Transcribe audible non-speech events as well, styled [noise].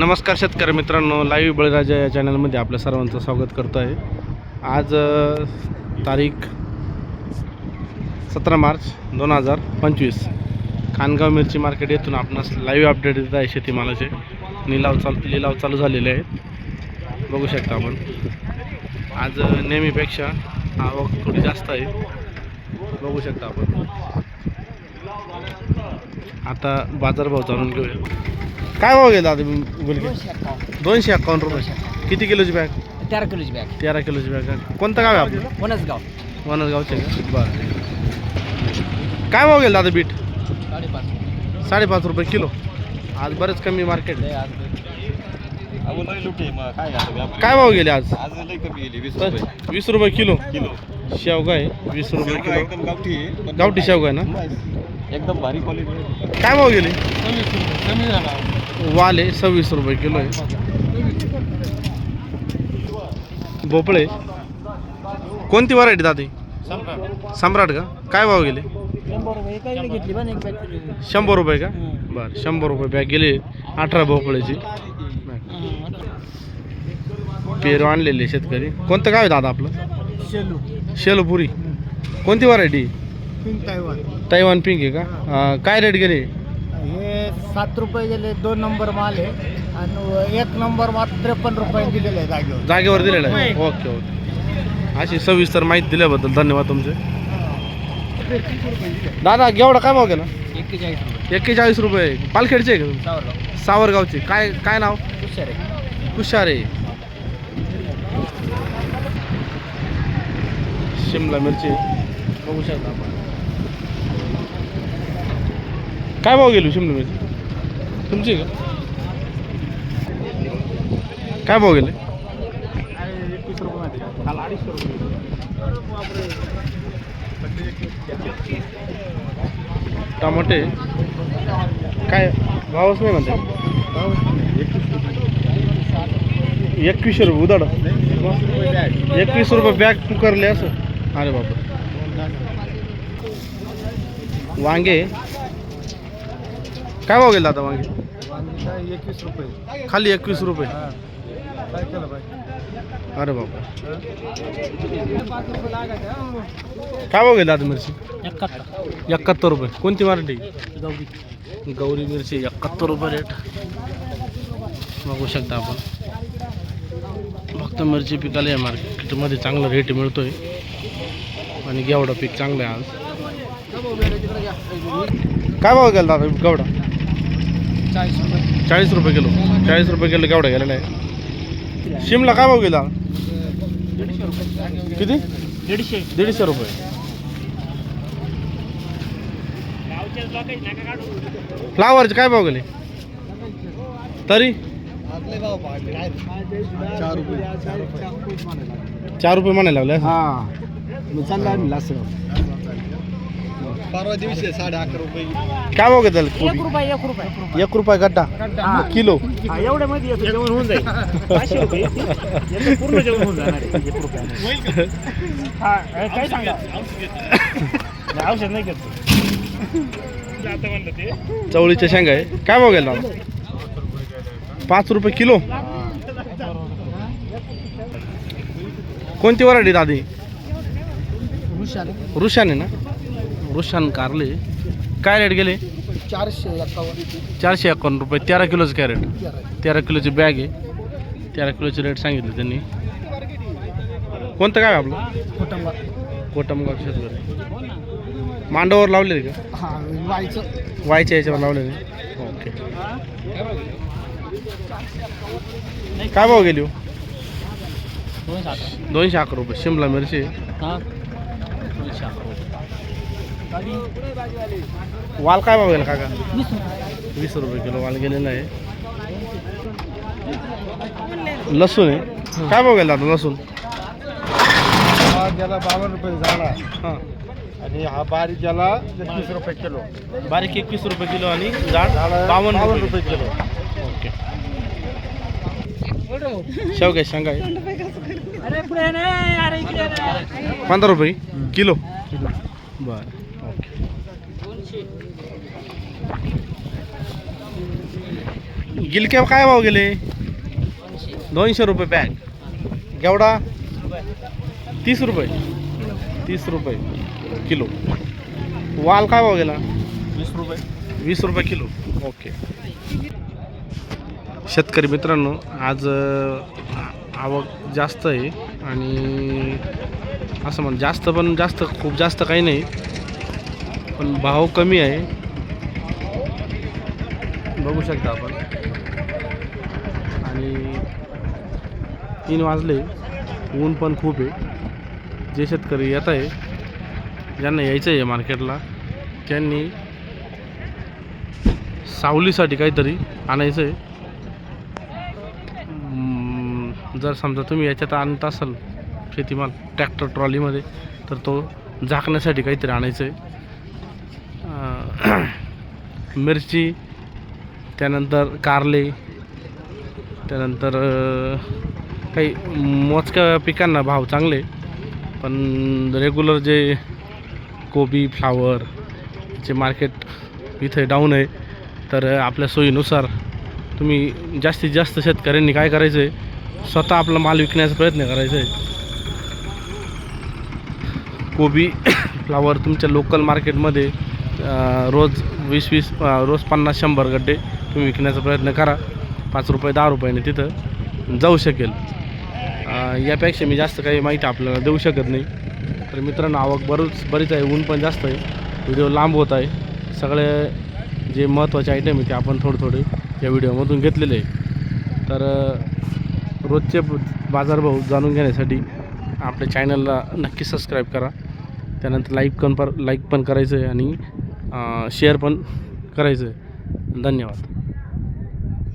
नमस्कार शेतकरी मित्रांनो लाईव्ह बळीराजा या चॅनलमध्ये आपल्या सर्वांचं स्वागत करतो आहे. आज तारीख सतरा मार्च दोन हजार पंचवीस. खानगाव मिरची मार्केट येथून आपणास लाईव्ह अपडेट देत आहे शेतीमालाचे. निलाव चालू लिलाव चालू झालेले आहेत. बघू शकता आपण. आज नेहमीपेक्षा आवक थोडी जास्त आहे. बघू शकता आपण. आता बाजारभाव जाणून घेऊया. काय भाव गेला आता गुलके दोनशे अकावन्न रुपये. किती किलोची बॅग तेरा किलोची बॅग तेरा किलोची बॅग आहे. कोणतं गाव आहे आपलं? वनसगाव. वनसगावचे. का बरं. काय भाव गेला दादा बीट? साडेपाच साडेपाच रुपये किलो. आज बरेच कमी मार्केट मग काय झालं? व्यापारी? काय भाव गेले आज? आज लय कमी गेली वीस रुपये. वीस रुपये किलो. किलो. शेवगा आहे. वीस रुपये किलो. एकदम गावठी आहे, पण गावठी शेवगा आहे ना? एकदम भारी क्वालिटी काय भाव गेले? कमी झाला. वाले सव्वीस रुपये किलो आहे. भोपळे. कोणती व्हरायटी दादी? सम्राट का? काय भाव गेले? शंभर रुपये एका इकडे घेतली पण एक बॅग शंभर रुपये का? बरं शंभर रुपये बॅग गेले अठरा भोपळ्याची पेरू आणलेले शेतकरी. कोणतं गाव आहे दादा आपलं? शेलू. शेलोपुरी. कोणती variety pink Taiwan. Taiwan pink आहे का? काय रेट गेले? हे सात रुपये गेले दोन नंबर माल आहे. आणि एक नंबर माल त्रेपन्न रुपये दिलेले आहे जागेवर. जागेवर दिलेलं आहे? Okay okay. अशी सविस्तर माहिती दिल्याबद्दल धन्यवाद तुमचे. दादा घेवडा काय भाव गेला? एक्केचाळीस रुपये. एक्केचाळीस रुपये. पालखेडचे आहे का सावरगाव. सावरगावचे. काय काय नाव? हुशार आहे कुशारे शिमला मिरची. बघू शकता आपण. काय भाव गेलो शिमला मिरची? तुमची का? काय भाव गेले? टमाटे? काय भावच नाही म्हणते. एकवीसशे रुपये उदाड एकवीस रुपये बॅग कुकरले असं. अरे बापरे. वांगे काय भाव गेला आता वांगे? एकवीस रुपये खाली एकवीस रुपये. काय केलं पाहिजे अरे बापा काय भाव गेला आता मिरची? एकाहत्तर एकाहत्तर रुपये. कोणती मराठी? जाऊ गौरी मिरची एकाहत्तर रुपये रेट बघू शकता आपण. फक्त मिरची पिकाला या मार्केटमध्ये चांगला रेट मिळतोय. आणि गेवडा पीक चांगलं आहे आज. काय भाव गेला दादा गेवडा चाळीस रुपये. चाळीस रुपये किलो. चाळीस रुपये किलो गेवडा गेलेला आहे? शिमला काय भाव गेला? दीडशे रुपये. किती? दीडशे. दीडशे रुपये. फ्लावरचे काय भाव गेले? तरी? चार रुपये. म्हणायला लागले. हा. चालला आम्ही लासगाव. परवा दिवशी साडे अकरा रुपये. काय भाव घेताल? एक रुपये एक रुपये. एक रुपया गड्डा. हा. किलो जेवण होऊन जाईल. पाचशे रुपये. याचं पूर्ण जेवण होऊन जाणार आहे. एक रुपयाने. हा हे काय सांगा? नाही, औषध नाही घेत. आता म्हणलं ते चवळीच्या शेंगा आहे. काय भाव गेला? पाच रुपये किलो. कोणती वराडी दादी? रुशान आहे ना? रुशान कारले. काय रेट गेले? चारशे एकावन्न. चारशे एकावन्न रुपये. तेरा किलोचं कॅरेट तेरा. किलोची बॅग आहे. तेरा किलोचे रेट सांगितले त्यांनी. कोणतं काय आपलं? कुटुंबा कोटमगाव शेतकरी. मांडवावर लावले का? हा व्हायचं वायच्या याच्यावर लावलेले. ओके. काय भाव गेली हो? दोनशे अकरा रुपये. शिमला मिरची वाल काय भाव गेला काका? वीस रुपये. किलो वाल गेलेला आहे. लसूण आहे. काय भाव गेला आता लसूण? गेला बावन्न रुपये झाला. हां. आणि हा बारीक गेला एकवीस रुपये किलो. बारीक एकवीस रुपये किलो आणि जाड बावन्न रुपये किलो. ओके. शेवगे शेंगा आहे अरे पुढे नाही अरे इकडे पंधरा रुपये किलो. बरं. गिलक्या काय भाव गेले? दोनशे रुपये बॅग गेवडा? तीस रुपये. तीस रुपये किलो. वाल काय भाव गेला? वीस रुपये. वीस रुपये किलो. ओके. शेतकरी मित्रांनो आज आवक जास्त आहे आणि असं म्हण जास्त पण जास्त खूप जास्त काही नाही. पण भाव कमी आहे. बघू शकता आपण. आणि तीन वाजले. ऊन पण खूप आहे. जे शेतकरी येत आहे ज्यांना यायचं आहे मार्केटला त्यांनी सावलीसाठी काहीतरी आणायचं आहे जर समजा तुम्ही याच्यात आणत असाल शेतीमाल ट्रॅक्टर ट्रॉलीमध्ये तर तो झाकण्यासाठी काहीतरी आणायचं आहे [clears throat] मिरची त्यानंतर कारले त्यानंतर काही मोजक्या पिकांना भाव चांगले पण रेग्युलर जे कोबी फ्लावर जे मार्केट इथे डाऊन आहे तर आपल्या सोयीनुसार तुम्ही जास्तीत जास्त शेतकऱ्यांनी काय करायचं आहे स्वतः आपला माल विकण्याचा प्रयत्न करायचा आहे कोबी [clears throat] फ्लावर तुमच्या लोकल मार्केटमध्ये रोज वीस वीस रोज पन्नास शंभर गड्डे तुम्ही विकण्याचा प्रयत्न करा. पाच रुपये दहा रुपयाने तिथं जाऊ शकेल. यापेक्षा मी जास्त काही माहिती आपल्याला देऊ शकत नाही. तर मित्रांनो आवक बरंच बरीच आहे ऊन पण जास्त आहे. व्हिडिओ लांब होत आहे. सगळे जे महत्त्वाचे आयटम आहे ते आपण थोडे थोडे या व्हिडिओमधून घेतलेले आहे. तर रोजचे बाजारभाव जाणून घेण्यासाठी आपल्या चॅनलला नक्की सबस्क्राईब करा. त्यानंतर लाईक पण पर लाईक पण करायचं आहे आणि शेअर पण करायचं आहे धन्यवाद.